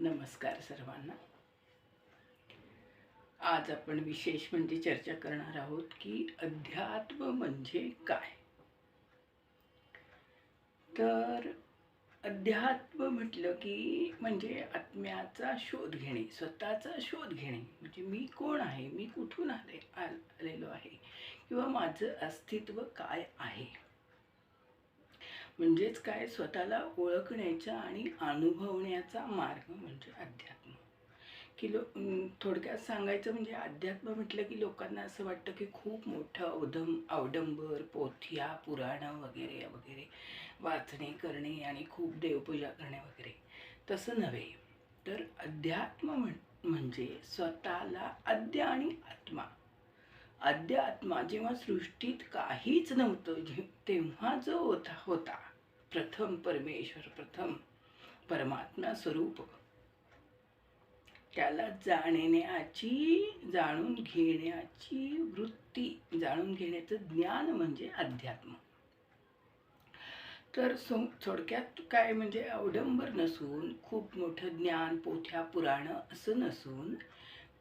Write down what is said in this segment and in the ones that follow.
नमस्कार सर्वांना. आज आपण विशेष म्हणजे चर्चा करणार आहोत की अध्यात्म म्हणजे काय? तर अध्यात्म म्हटलं की म्हणजे आत्म्याचा शोध घेणे स्वतःचा शोध घेणे. म्हणजे मी कोण आहे? मी कुठून आले आलेलो आहे? किंवा माझं अस्तित्व काय आहे? म्हणजेच काय? स्वतःला ओळखण्याचा आणि अनुभवण्याचा मार्ग म्हणजे अध्यात्म. की लो थोडक्यात सांगायचं म्हणजे अध्यात्म म्हटलं की लोकांना असं वाटतं की खूप मोठं अवधम अवडंबर पोथ्या पुराणं वगैरे वगैरे वाचणे करणे आणि खूप देवपूजा करणे वगैरे. तसं नव्हे. तर अध्यात्म म्हण म्हणजे स्वतःला अद्य आणि आत्मा. अध्यात्मा जेव्हा सृष्टीत काहीच नव्हतं जे तेव्हा जो होता होता. प्रथम परमेश्वर प्रथम परमात्मा स्वरूप. त्याला जाणण्याची जाणून घेण्याची वृत्ती जाणून घेण्याचं ज्ञान म्हणजे अध्यात्म. तर सो थोडक्यात काय म्हणजे अवडंबर नसून खूप मोठं ज्ञान पोथ्या पुराणं असं नसून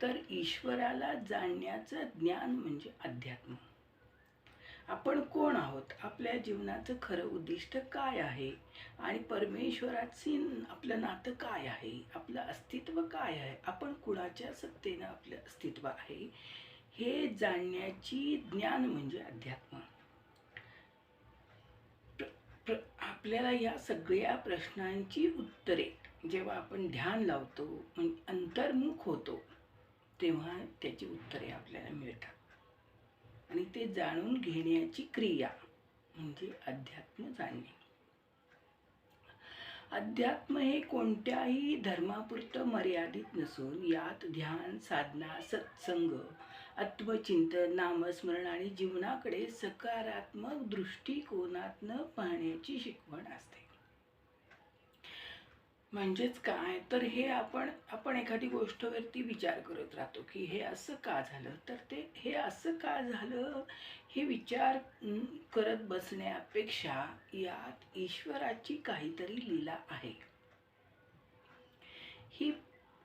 तर ईश्वराला जाणण्याचं ज्ञान म्हणजे अध्यात्म. आपण कोण आहोत? आपल्या जीवनाचं खरं उद्दिष्ट काय आहे? आणि परमेश्वराची आपलं नातं काय आहे? आपलं अस्तित्व काय आहे? आपण कुणाच्या सत्तेनं आपलं अस्तित्व आहे? हे जाणण्याची ज्ञान म्हणजे अध्यात्म. आपल्याला या सगळ्या प्रश्नांची उत्तरे जेव्हा आपण ध्यान लावतो म्हणजे अंतर्मुख होतो तेव्हा त्याची उत्तरे आपल्याला मिळतात. आणि ते जाणून घेण्याची क्रिया म्हणजे अध्यात्म जाणणे. अध्यात्म हे कोणत्याही धर्मापुरतं मर्यादित नसून यात ध्यान साधना सत्संग आत्मचिंतन नामस्मरण आणि जीवनाकडे सकारात्मक दृष्टिकोनातनं पाहण्याची शिकवण असते. म्हणजेच काय? तर हे आपण आपण एखादी गोष्टवरती विचार करत राहतो की हे असं का झालं? तर ते हे असं का झालं? हे विचार करत बसण्यापेक्षा यात ईश्वराची काहीतरी लीला आहे. ही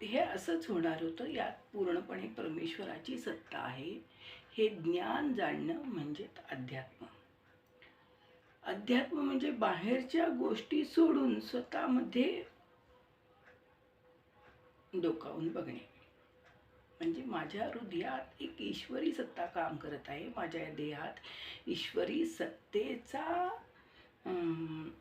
हे असंच होणार होतं. यात पूर्णपणे परमेश्वराची सत्ता आहे. हे ज्ञान जाणणं म्हणजे अध्यात्म. अध्यात्म म्हणजे बाहेरच्या गोष्टी सोडून स्वतःमध्ये डोकावून बघणे. म्हणजे माझ्या हृदयात एक ईश्वरी सत्ता काम करत आहे. माझ्या देहात ईश्वरी सत्तेचा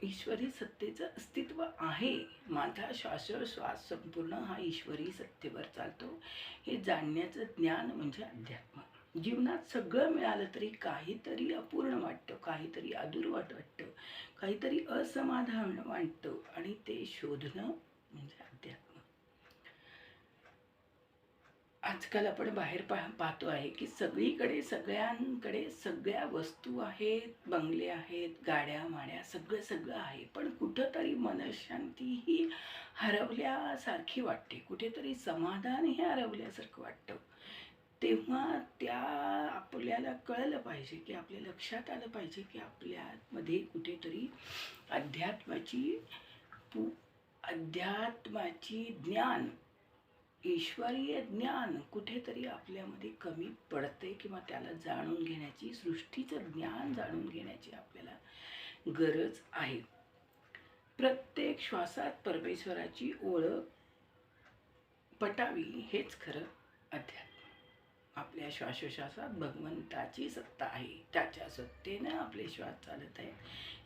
ईश्वरी सत्तेचं अस्तित्व आहे. माझा श्वासोश्वास संपूर्ण हा ईश्वरी सत्तेवर चालतो. हे जाणण्याचं ज्ञान म्हणजे अध्यात्म. जीवनात सगळं मिळालं तरी काहीतरी अपूर्ण वाटतं काहीतरी अदूर्वाट वाटतं काहीतरी असमाधान वाटतं आणि ते शोधणं म्हणजे अध्यात्म आजकाल आपण बाहेर पा पाहतो आहे की सगळीकडे सगळ्यांकडे सगळ्या वस्तू आहेत बंगले आहेत गाड्या माड्या सगळं सगळं आहे. पण कुठंतरी मनशांती ही हरवल्यासारखी वाटते. कुठेतरी समाधान हे हरवल्यासारखं वाटतं. तेव्हा त्या आपल्याला कळलं पाहिजे की आपल्या लक्षात आलं पाहिजे की आपल्यामध्ये कुठेतरी अध्यात्माची पू अध्यात्माची ज्ञान ईश्वरीय ज्ञान कुठेतरी आपल्यामध्ये कमी पडते किंवा त्याला जाणून घेण्याची सृष्टीचं ज्ञान जाणून घेण्याची आपल्याला गरज आहे. प्रत्येक श्वासात परमेश्वराची ओळख पटावी हेच खरं अध्यात्म. आपल्या श्वासोश्वासात भगवंताची सत्ता आहे. त्याच्या सत्तेनं आपले श्वास चालत आहेत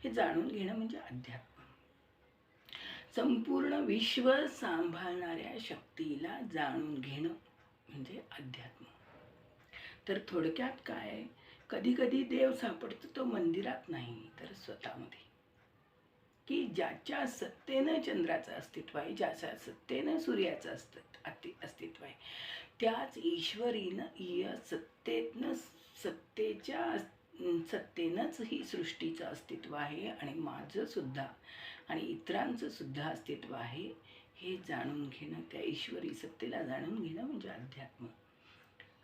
हे जाणून घेणं म्हणजे अध्यात्म. संपूर्ण विश्व सांभाळणाऱ्या शक्तीला जाणून घेणं म्हणजे अध्यात्म. तर थोडक्यात काय कधी कधी देव सापडतो तो मंदिरात नाही तर स्वतःमध्ये. की ज्याच्या सत्तेनं चंद्राचं अस्तित्व आहे ज्याच्या सत्तेनं सूर्याचं असत अति अस्तित्व आहे त्याच ईश्वरीनं या सत्तेतनं सत्तेच्या सत्तेनंच ही सृष्टीचं अस्तित्व आहे आणि माझं सुद्धा आणि इतरांचं सुद्धा अस्तित्व आहे हे जाणून घेणं त्या ईश्वरी सत्तेला जाणून घेणं म्हणजे अध्यात्म.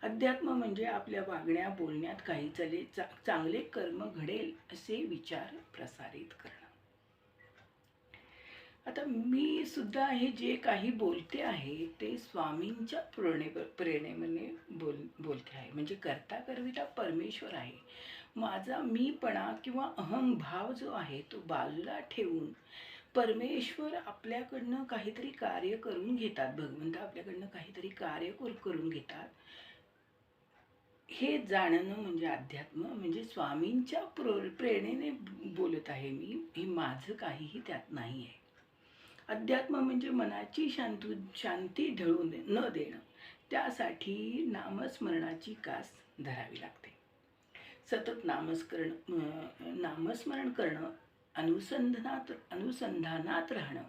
अध्यात्म म्हणजे आपल्या वागण्या बोलण्यात काही चले चा चांगले कर्म घडेल असे विचार प्रसारित करणं. आता मी सुद्धा हे जे काही बोलते आहे ते स्वामींच्या प्रेरणे प्रेरणेमध्ये बोल बोलते आहे. म्हणजे करता करविता परमेश्वर आहे. माझा मीपणा किंवा अहंभाव जो आहे तो बाजूला ठेवून परमेश्वर आपल्याकडनं काहीतरी कार्य करून घेतात. भगवंत आपल्याकडनं काहीतरी कार्य करून घेतात. हे जाणणं म्हणजे अध्यात्म म्हणजे स्वामींच्या प्र प्रेरणेने बोलत आहे मी. हे माझं काहीही त्यात नाही आहे अध्यात्म म्हणजे मनाची शांतू शांती ढळून दे- न देणं. त्यासाठी नामस्मरणाची कास धरावी लागते. सतत नामस्करण नामस्मरण करणं अनुसंधानात अनुसंधानात राहणं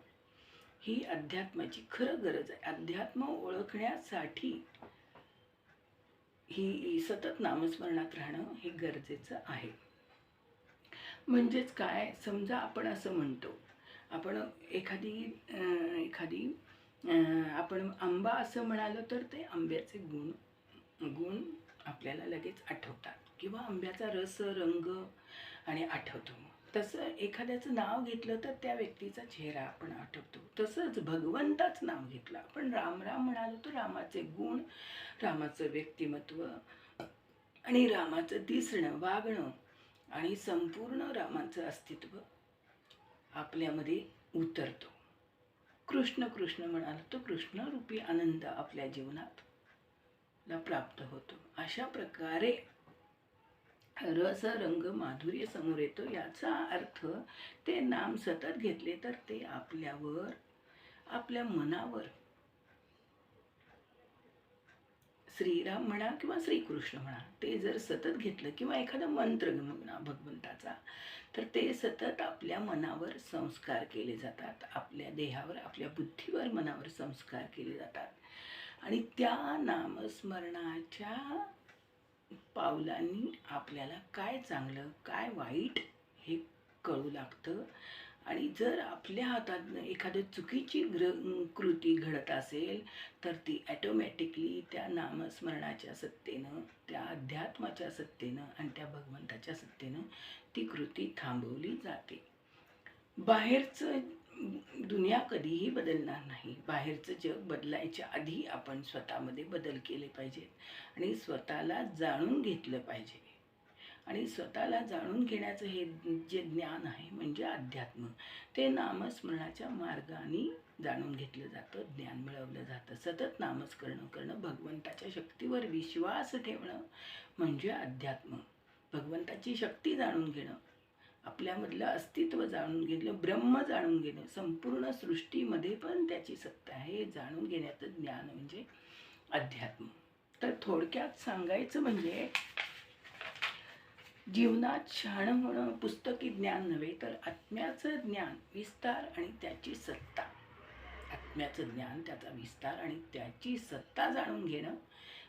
ही अध्यात्माची खरं गरज आहे. अध्यात्म ओळखण्यासाठी ही सतत नामस्मरणात राहणं हे गरजेचं आहे. म्हणजेच काय? समजा आपण असं म्हणतो आपण एखादी एखादी आपण आंबा असं म्हणालो तर ते आंब्याचे गुण गुण आपल्याला लगेच आठवतात. किंवा आंब्याचा रस रंग आणि आठवतो. तसं एखाद्याचं नाव घेतलं तर त्या व्यक्तीचा चेहरा आपण आठवतो. तसंच भगवंताच नाव घेतलं. आपण राम राम म्हणालो तर रामाचे गुण रामाचं व्यक्तिमत्व आणि रामाचं दिसणं वागणं आणि संपूर्ण रामाचं अस्तित्व आपल्यामध्ये उतरतो. कृष्ण कृष्ण म्हणाल तर कृष्णरूपी आनंद आपल्या जीवनात ला प्राप्त होतो. अशा प्रकारे रस रंग माधुर्य समोर येतो. याचा अर्थ ते नाम सतत घेतले तर ते आपल्यावर आपल्या मनावर श्रीराम म्हणा किंवा श्रीकृष्ण म्हणा ते जर सतत घेतलं किंवा एखादा मंत्र म्हणा भगवंताचा तर ते सतत आपल्या मनावर संस्कार केले जातात. आपल्या देहावर आपल्या बुद्धीवर मनावर संस्कार केले जातात. आणि त्या नामस्मरणाच्या पावलांनी आपल्याला काय चांगलं काय वाईट हे कळू लागतं. आणि जर आपल्या हातात एखाद्या चुकीची ग्र कृती घडत असेल तर ती ॲटोमॅटिकली त्या नामस्मरणाच्या सत्तेनं त्या अध्यात्माच्या सत्तेनं आणि त्या भगवंताच्या सत्तेनं ती कृती थांबवली जाते. बाहेरचं दुनिया कधीही बदलणार नाही. बाहेरचं जग बदलायच्या आधी आपण स्वतःमध्ये बदल केले पाहिजेत आणि स्वतःला जाणून घेतलं पाहिजे. आणि स्वतःला जाणून घेण्याचं हे जे ज्ञान आहे म्हणजे अध्यात्म ते नामस्मरणाच्या मार्गाने जाणून घेतलं जातं ज्ञान मिळवलं जातं. सतत नामस्करणं करणं भगवंताच्या शक्तीवर विश्वास ठेवणं म्हणजे अध्यात्म. भगवंताची शक्ती जाणून घेणं आपल्यामधलं अस्तित्व जाणून घेणं ब्रह्म जाणून घेणं संपूर्ण सृष्टीमध्ये पण त्याची सत्ता आहे हे जाणून घेण्याचं ज्ञान म्हणजे अध्यात्म. तर थोडक्यात सांगायचं म्हणजे जीवनात शहाणं होणं पुस्तकी ज्ञान नव्हे तर आत्म्याचं ज्ञान विस्तार आणि त्याची सत्ता. आत्म्याचं ज्ञान त्याचा विस्तार आणि त्याची सत्ता जाणून घेणं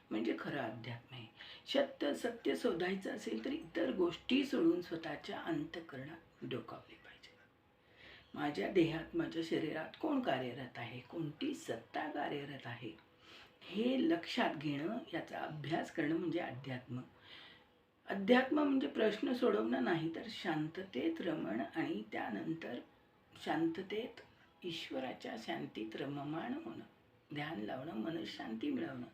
म्हणजे खरं अध्यात्म आहे. सत्य सत्य शोधायचं असेल तर इतर गोष्टी सोडून स्वतःच्या अंतकरणात डोकावले पाहिजे. माझ्या देहात माझ्या शरीरात कोण कार्यरत आहे? कोणती सत्ता कार्यरत आहे? हे लक्षात घेणं याचा अभ्यास करणं म्हणजे अध्यात्म. अध्यात्म म्हणजे प्रश्न सोडवणं नाही तर शांततेत रमण आणि त्यानंतर शांततेत ईश्वराच्या शांतीत रममाण होणं ध्यान लावणं मनशांती मिळवणं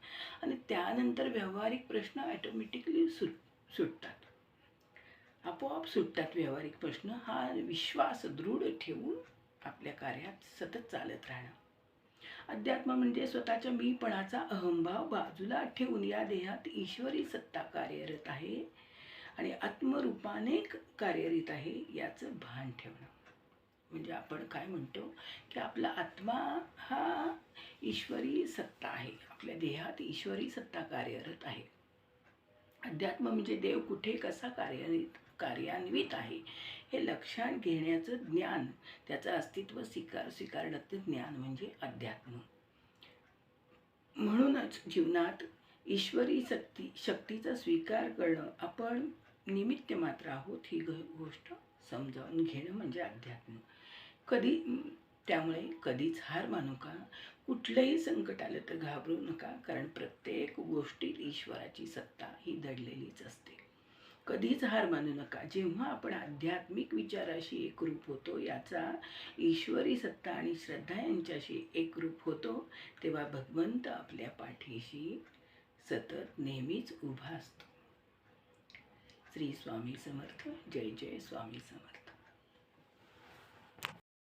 आणि त्यानंतर व्यावहारिक प्रश्न ॲटोमॅटिकली सुट सुटतात. आपोआप सुटतात व्यावहारिक प्रश्न. हा विश्वास दृढ ठेवून आपल्या कार्यात सतत चालत राहणं. अध्यात्म म्हणजे स्वतःच्या मीपणाचा अहंभाव बाजूला ठेवून या देहात ईश्वरी सत्ता कार्यरत आहे आणि आत्मरूपाने कार्यरत आहे याचं भान ठेवणं. म्हणजे आपण काय म्हणतो की आपला आत्मा हा ईश्वरी सत्ता आहे. आपल्या देहात ईश्वरी सत्ता कार्यरत आहे. अध्यात्म म्हणजे देव कुठे कसा कार्यरत कार्यान्वित आहे. हे लक्षात घेण्याचं ज्ञान त्याचं अस्तित्व स्वीकार स्वीकारण्याचं ज्ञान म्हणजे अध्यात्म. म्हणूनच जीवनात ईश्वरी शक्ती शक्तीचा स्वीकार करणं आपण निमित्त मात्र आहोत ही गोष्ट समजावून घेणं म्हणजे अध्यात्म. कधी त्यामुळे कधीच हार मानू का? कुठलंही संकट आलं तर घाबरू नका कारण प्रत्येक गोष्टीत ईश्वराची सत्ता ही दडलेलीच असते. कधीच हार मानू नका. जेव्हा आपण आध्यात्मिक विचाराशी एकरूप होतो याचा ईश्वरी सत्ता आणि श्रद्धा यांच्याशी एकरूप होतो तेव्हा भगवंत आपल्या पाठीशी सतत नेहमीच उभा असतो. श्री स्वामी समर्थ. जय जय स्वामी समर्थ.